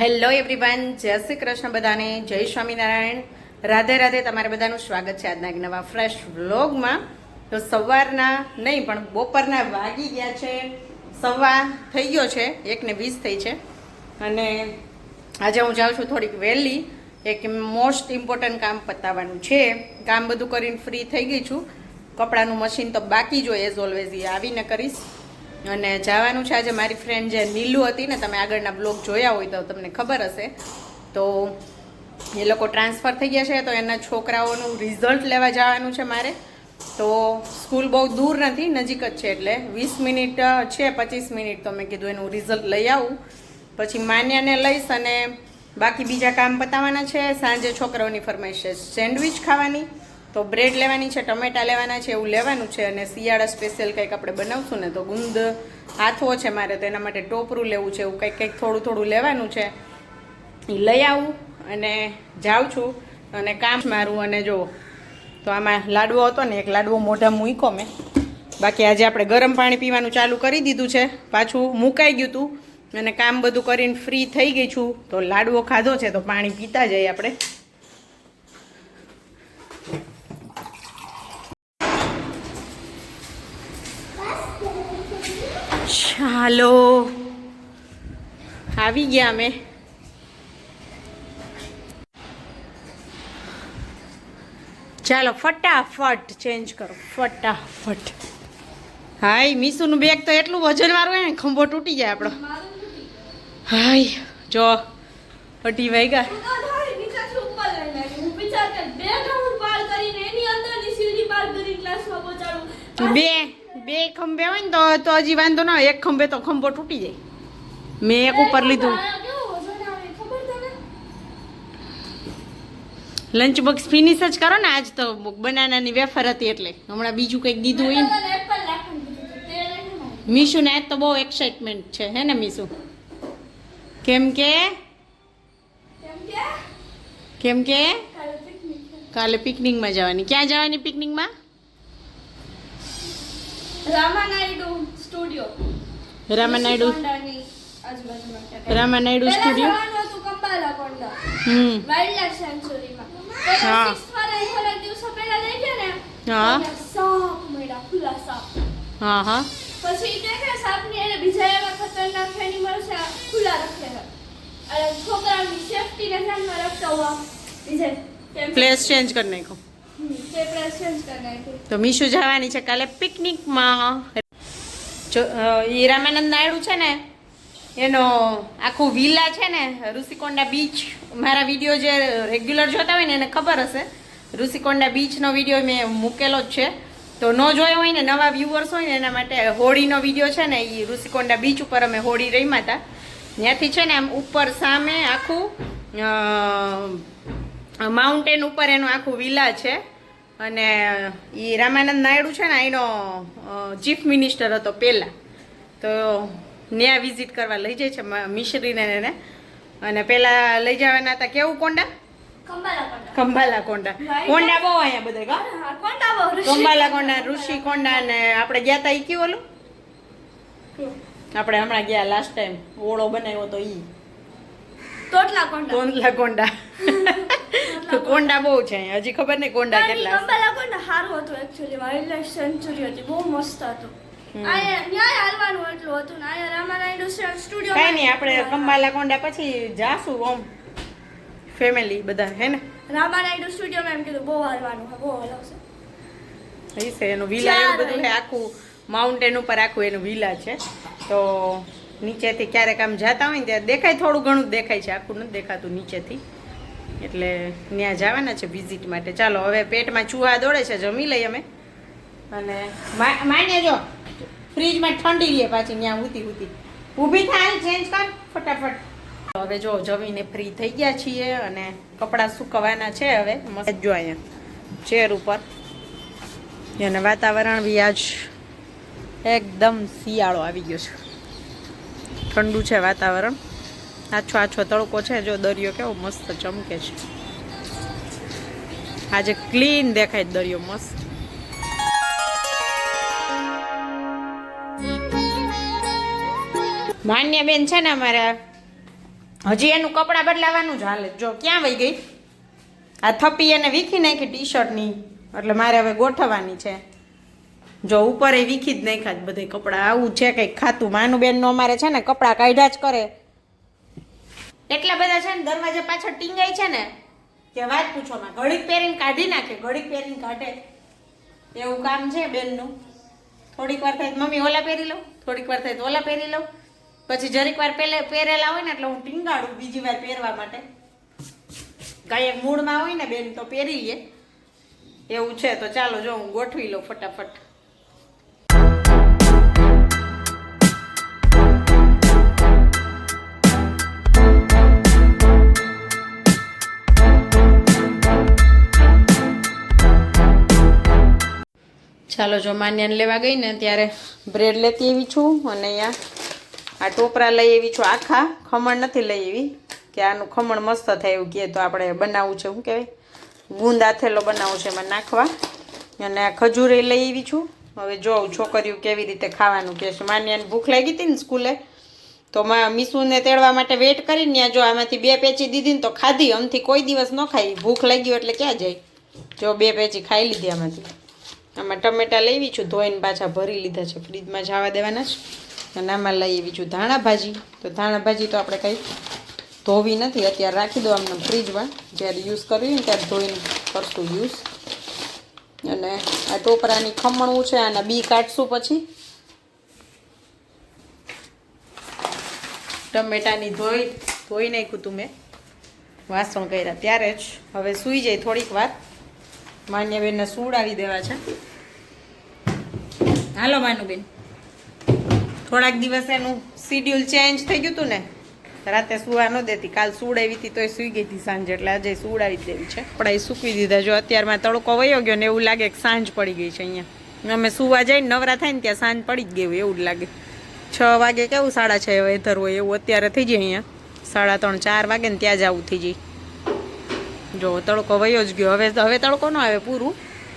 Hello everyone જય શ્રી કૃષ્ણ બધાને. જય સ્વામિનારાયણ. રાધે રાધે તમારે બધાનું સ્વાગત છે આજના એક નવા ફ્રેશ વ્લોગમાં તો સવારના નહીં, પણ બપોરના વાગી ગયા છે. સવા થઈ ગયો છે. એકને વીસ થઈ છે. અને આજે હું જાઉં છું થોડીક વહેલી. એક મોસ્ટ ઇમ્પોર્ટન્ટ કામ પતાવવાનું છે. કામ બધું કરીને ફ્રી થઈ ગઈ છું. કપડાનું મશીન તો બાકી જો એઝ ઓલવેઝ આવીને કરીશ. અને જવાનું છે આજે મારી ફ્રેન્ડ જે નીલુ હતી ને તમે આગળના બ્લોગ જોયા હોય તો તમને ખબર હશે. તો એ લોકો ટ્રાન્સફર થઈ ગયા છે, તો એના છોકરાઓનું રિઝલ્ટ લેવા જવાનું છે મારે. તો સ્કૂલ બહુ દૂર નથી, નજીક જ છે એટલે વીસ મિનિટ છે, પચીસ મિનિટ તો મેં કીધું એનું રિઝલ્ટ લઈ આવું. પછી માન્યાને લઈશ અને બાકી બીજા કામ પતાવવાના છે, સાંજે છોકરાઓની ફરમાઈશ છે સેન્ડવિચ ખાવાની. તો બ્રેડ લેવાની છે, ટમેટા લેવાના છે, એવું લેવાનું છે અને શિયાળા સ્પેશિયલ કંઈક આપણે બનાવશું ને તો ગુંદ હાથવો છે મારે તો એના માટે ટોપરું લેવું છે, એવું કંઈક કંઈક થોડું થોડું લેવાનું છે. એ લઈ આવું અને જાઉં છું અને કામ મારું અને જો, તો આમાં લાડવો હતો ને, એક લાડવો મોઢા મૂક્યો મેં. બાકી આજે આપણે ગરમ પાણી પીવાનું ચાલુ કરી દીધું છે, પાછું મુકાઈ ગયું હતું અને કામ બધું કરીને ફ્રી થઈ ગઈ છું, તો લાડવો ખાધો છે, તો પાણી પીતા જઈએ આપણે. ચાલો આવી ગયા અમે. ચાલો ફટાફટ ચેન્જ કરો. ફટાફટ. હાય મીસુનું બેગ તો એટલું વજન વાળું હોય ને ખંભો તૂટી જાય આપણો. હાય જો અઢી વાગ્યા બે. બે ખંભે હોય ને તો તો હજી વાંધો ના એક ખંભે તો ખંભો તૂટી જાય. મેં એક ઉપર લીધું. લંચ બોક્સ ફિનિશ જ કરો ને આજ તો બનાનાની વેફર હતી એટલે. હમણાં બીજું કંઈક દીધું હોય ને મીશુને આજ તો બહુ એક્સાઇટમેન્ટ છે હે ને મીશુ? કેમ કે? કેમ કે? કાલે પિકનિકમાં જવાની. ક્યાં જવાની પિકનિકમાં Ramanaidu studio. Ramanaidu. Ramanaidu studio. Hmm. Wildlife સેન્ચુરીમાં હા. થોડાક દિવસો પહેલા લઈ ગયા ને હા. સાપ મળ્યા ખુલ્લા સાપ હા હા. પછી તે કે સાપની એને બીજા એવા ખતરનાક એનિમલ્સ ખુલ્લા રાખે છે. અને છોકરાઓની સેફટીને ધ્યાનમાં રાખતા હોવા બીજે પ્લેસ ચેન્જ કરી નાખો તે મીશુ જવાની છે કાલે પિકનિકમાં. જો એ રામાનંદ નાયડુ છે ને, એનો આખું વિલા છે ને, ઋષિકોંડા બીચ. મારા વીડિયો જે રેગ્યુલર જોતા હોય ને, એને ખબર હશે. ઋષિકોંડા બીચનો વીડિયો મેં મૂકેલો જ છે. તો ન જોયો હોય ને, નવા વ્યૂવર્સ હોય ને, એના માટે હોળીનો વીડિયો છે ને એ ઋષિકોંડા બીચ ઉપર અમે હોળી રમ્યા હતા. ત્યાંથી છે ને, આમ ઉપર સામે આખું માઉન્ટેન ઉપર એનું આખું વિલા છે. અને એ રામાનંદ નાયડુ છે ને એનો ચીફ મિનિસ્ટર હતો પહેલાં તો ત્યાં વિઝિટ કરવા લઈ જાય છે મિશ્રીને એને. અને પહેલાં લઈ જવાના હતા કેવું કોંડા? કંપાલાકોંડા કોંડા કોંડા બહુ અહીંયા બધા કા? કોંડા ઋષિ. કોંડા. ને આપણે ગયા હતા એ કયું ઓલું? આપણે હમણાં ગયા લાસ્ટ ટાઈમ ઓળો બનાવ્યો તો ઈ. તોટલા કોંડા તોટલા કોંડા કોંડા બહુ છે હજી ખબર નહીં કોંડા કેટલા. કંપાલા કોંડા સારું હતું વાઇલ્ડ wildlife sanctuary હતી. બહુ મસ્ત હતું. ન્યાય હાલવાનું એટલું હતું ને. અહીંયા સ્ટુડિયો કઈ નહીં આપણે કંબાલા કોંડા પછી જાશું ઓમ ફેમિલી બધા હે ને? સ્ટુડિયોમાં એમ કીધું બહુ હાલવાનું બહુ હલાવશે એ છે એનું વિલા એવું બધું છે આખું માઉન્ટેન ઉપર આખું એનું વિલા છે. તો નીચેથી ક્યારેક આમ જતા હોય ને ત્યારે દેખાય થોડું ઘણું દેખાય છે આખું નથી દેખાતું નીચેથી. એટલે ત્યાં જવાના છે વિઝિટ માટે. ચાલો, હવે પેટમાં ચૂહા દોડે છે, જમી લઈએ અમે. અને મા- માન્ય જો ફ્રીજમાં ઠંડી રહીએ પાછી ત્યાં ઉતી ઉતી ઊભી થાય ચેન્જ કર, ફટાફટ. હવે જો, જમીને ફ્રી થઈ ગયા છીએ અને કપડાં સુકવવાના છે હવે. મસ્ત જો અહીંયા ચેર ઉપર. અને વાતાવરણ બી આજ એકદમ શિયાળો આવી ગયો છે. ઠંડુ છે વાતાવરણ. આછો આછો તડકો છે, જો દરિયો કેવો મસ્ત ચમકે છે. આજે ક્લીન દેખાય દરિયો મસ્ત. માન્ય બેન છે ને અમારા, હજી એનું કપડાં બદલાવાનું જ હાલે. જો, ક્યાં વહી ગઈ? આ થપ્પી એને વીખી નાખી ટી શર્ટની એટલે મારે હવે ગોઠવવાની છે. જો ઉપર એ વીખી જ નાખ્યા જ બધે કપડાં. આવું છે કંઈક ખાતું. માનું બેનનો અમારે છે ને કપડાં કાઢ્યા જ કરે. એટલા બધા છે ને દરવાજા પાછળ ટીંગાઈ છે ને કે વાત પૂછોમાં ઘડીક પહેરીને કાઢી નાખે, ઘડીક પહેરીને કાઢે એવું કામ છે બેનનું. થોડીક વાર થાય મમ્મી ઓલા પહેરી લઉં, થોડીક વાર થાય ઓલા પહેરી લઉં. પછી જરીક વાર પહેલે પહેરેલા હોય ને એટલે હું ટીંગાડું બીજી વાર પહેરવા માટે. કાંઈ એક મૂળમાં હોય ને બેન તો પહેરી લે. એવું છે તો ચાલો જો હું ગોઠવી લઉં ફટાફટ. ચાલો જો માન્યાને લેવા ગઈ ને ત્યારે બ્રેડ લેતી એવી છું અને અહીંયા આ ટોપરા લઈ એવી છું. આખા ખમણ નથી લઈ એવી, કે આનું ખમણ મસ્ત થાય એવું કહે તો આપણે બનાવવું છે, શું કહેવાય? ગુંદ આથેલો બનાવવું છે એમાં નાખવા. અને આ ખજૂરે લઈ એવી છું. હવે જોઉં છોકરીઓ કેવી રીતે ખાવાનું કહે છે. માન્યાને ભૂખ લાગી હતી ને સ્કૂલે, તો મા મીસુને તેડવા માટે વેટ કરીને ત્યાં જો આમાંથી બે પેચી દીધી ને તો ખાધી. અમથી કોઈ દિવસ ન ખાઈ. ભૂખ લાગી એટલે ક્યાં જાય? જો બે પેચી ખાઈ લીધી આમાંથી. આમાં ટમેટા લેવી છું, ધોઈને પાછા ભરી લીધા છે. ફ્રીજમાં જવા દેવાના છે. અને આમાં લઈ આવી છું ધાણા ભાજી. તો ધાણા ભાજી તો આપણે કંઈ ધોવી નથી, અત્યારે રાખી દો આમને ફ્રીજમાં. જ્યારે યુઝ કરવી ને ત્યારે ધોઈને કરશું યુઝ અને આ ટોપરાની ખમણવું છે, આના બી કાઢશું પછી. ટમેટાની ધોઈ ધોઈ નાખ્યું તું મેં. વાસણ કર્યા ત્યારે જ. હવે સૂઈ જાય થોડીક વાર. માન્યબેનને આવી દેવા છે. હાલો માનુબેન થોડાક દિવસ એનું શિડ્યુલ ચેન્જ થઈ ગયું હતું ને રાતે સુવા ન દેતી. કાલ સુવડાવી હતી તોય સૂઈ ગઈ હતી સાંજે, એટલે આજે સુવડાવી આવી દેવી છે. કપડાં સૂકવી દીધા. જો અત્યારમાં તડકો વયો ગયો ને એવું લાગે કે સાંજ પડી ગઈ છે અહીંયા. અમે સુવા જઈને નવરા થાય ને ત્યાં સાંજ પડી જ ગયું એવું જ લાગે. છ વાગે કેવું સાડા છ વેધર હોય એવું અત્યારે થઈ જાય અહીંયા. સાડા ત્રણ, ચાર વાગે ને ત્યાં જ આવું થઈ જાય. જો તડકો વયો જ ગયો. હવે હવે તડકો ન આવે પૂરું.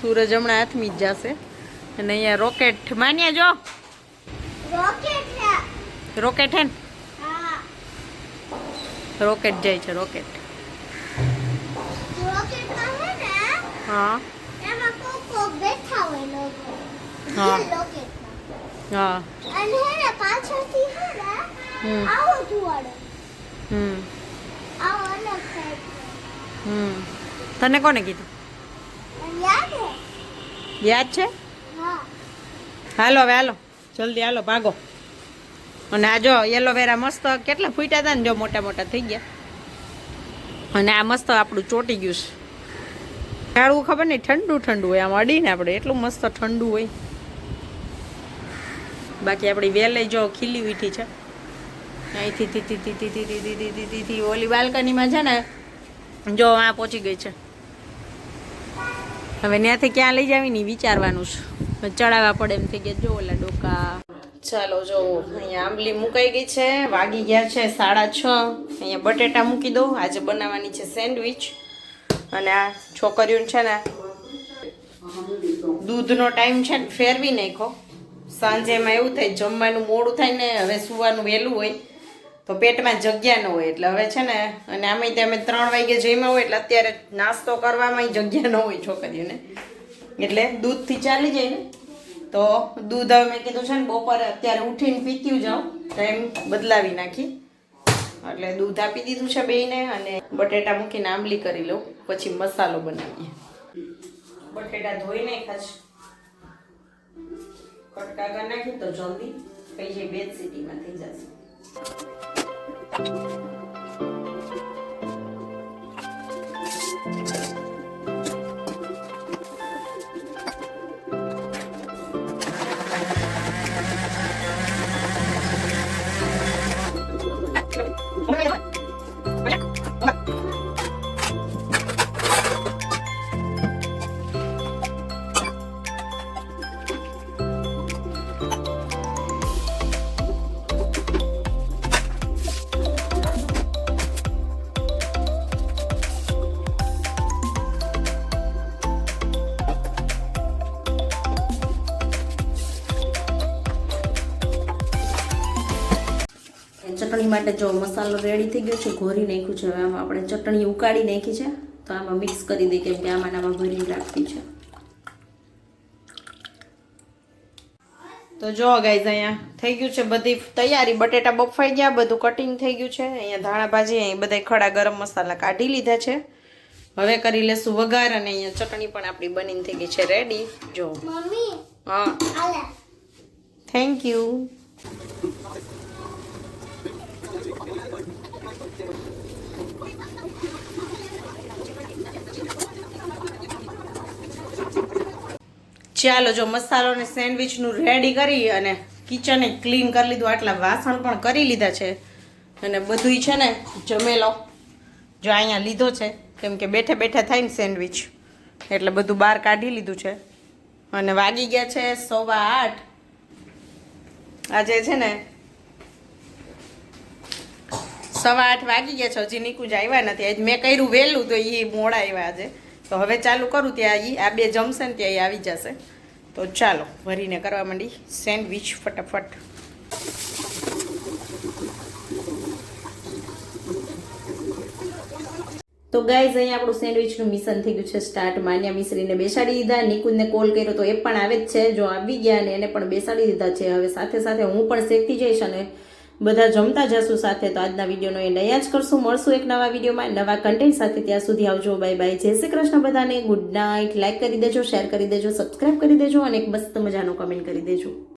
સૂરજ હમણાં હાથમી જ જશે. અને અહીંયા રોકેટ. માન્યા જો. રોકેટ હે રોકેટ જાય છે રોકેટ. હા હા. તને કોને કીધું? યાદ છે? હાલો હવે હાલો. જલ્દી હાલો, ભાગો. અને આ જો એલોવેરા મસ્ત કેટલા ફૂટ્યા હતા ને જો મોટા મોટા થઈ ગયા. અને આ મસ્ત આપણું ચોટી ગયું છે. ઝાડવું ખબર નહીં, ઠંડુ ઠંડુ હોય. આમ અડીને આપણે એટલું મસ્ત ઠંડુ હોય. બાકી આપણી વેલે જો ખીલી વીઠી છે. અહીંથી ઓલી બાલ્કનીમાં છે ને, જો આ પહોંચી ગઈ છે. હવે ત્યાંથી ક્યાં લઈ જાવી વિચારવાનું છે. ચડાવવા પડે એમ થઈ ગયા. જો ઓલા ડોકા. ચાલો, જો અહીંયા આંબલી મુકાઈ ગઈ છે, વાગી ગયા છે સાડા છ. અહીંયા બટેટા મૂકી દો આજે બનાવવાની છે સેન્ડવિચ. અને આ છોકરીઓને છે ને દૂધનો ટાઈમ છે ને ફેરવી નાખો સાંજે એમાં એવું થાય, જમવાનું મોડું થાય ને, હવે સુવાનું વહેલું હોય, તો પેટમાં જગ્યા ન હોય. એટલે હવે છે ને, અને આમાંય ત્યાં અમે ત્રણ વાગે જમ્યા હોય, એટલે અત્યારે નાસ્તો કરવામાં જગ્યા ન હોય છોકરીઓને. એટલે દૂધથી ચાલી જાય ને? તો દૂધ હવે મેં કીધું છે ને, બપોરે અત્યારે ઉઠીને પીત્યું જાઉં. ટાઈમ બદલાવી નાખી. એટલે દૂધ આપી દીધું છે બેને અને બટેટા મૂકીને આંબલી કરી લઉં, પછી મસાલો બનાવીએ. બટેટા ધોઈ નાખ્યા છે. કટકા નાખી તો જલ્દી થઈ જાય બે સિટીમાં થઈ જશે. ચટણી માટે જો મસાલો રેડી થઈ ગયો છે ઘોરી નાખ્યું છે. હવે આમાં આપણે ચટણી ઉકાળી નાખી છે. તો આમાં મિક્સ કરી દઈએ કેમ કે આમાં આમાં ભરી રાખતી છે. તો જો ગાઈઝ અહીંયા થઈ ગયું છે બધી તૈયારી. બટેટા બફાઈ ગયા બધું કટિંગ થઈ ગયું છે. અહીંયા ધાણા ભાજી અહીં બધા ખડા ગરમ મસાલા કાઢી લીધા છે. હવે કરી લેશું વઘાર અને અહીંયા ચટણી પણ આપણી બનીને થઈ ગઈ છે રેડી જો. મમ્મી હા. થેન્ક યુ ચાલો જો મસાલો અને સેન્ડવિચનું રેડી કરી અને કિચને ક્લીન કરી લીધું. આટલા વાસણ પણ કરી લીધા છે. અને બધુંય છે ને જમેલો જો અહીંયા લીધો છે, કેમ કે બેઠે બેઠા થાય ને સેન્ડવિચ. એટલે બધું બહાર કાઢી લીધું છે. અને વાગી ગયા છે સવા આઠ. આજે છે ને સવા આઠ વાગી ગયા છે. હજી નિકુંજ આવ્યા નથી. આજ મેં કર્યું વહેલું તો એ મોડા આવ્યા આજે. તો હવે ચાલુ કરું ત્યાં ઈ. આ બે જમશે ને ત્યાં એ આવી જશે. તો ચાલો, ભરીને કરવા માંડી સેન્ડવિચ ફટાફટ. તો ગાઈઝ, અહીંયા આપણું સેન્ડવિચનું મિશન થઈ ગયું છે સ્ટાર્ટ. માન્યા મિશ્રીને બેસાડી દીધા નિકુંજને કોલ કર્યો તો એ પણ આવે જ છે. જો આવી ગયા ને એને પણ બેસાડી દીધા છે. હવે સાથે સાથે હું પણ શેકતી જઈશ અને બધા જમતા જશું સાથે તો આજના વિડીયોનો એન્ડ નયા જ કરશું. મળશું એક નવા વિડીયોમાં. નવા કન્ટેન્ટ સાથે ત્યાં સુધી આવજો. બાય બાય જય શ્રી કૃષ્ણ બધાને. ગુડ નાઇટ લાઇક કરી દેજો શેર કરી દેજો સબસ્ક્રાઇબ કરી દેજો અને એક મસ્ત મજાનો કમેન્ટ કરી દેજો.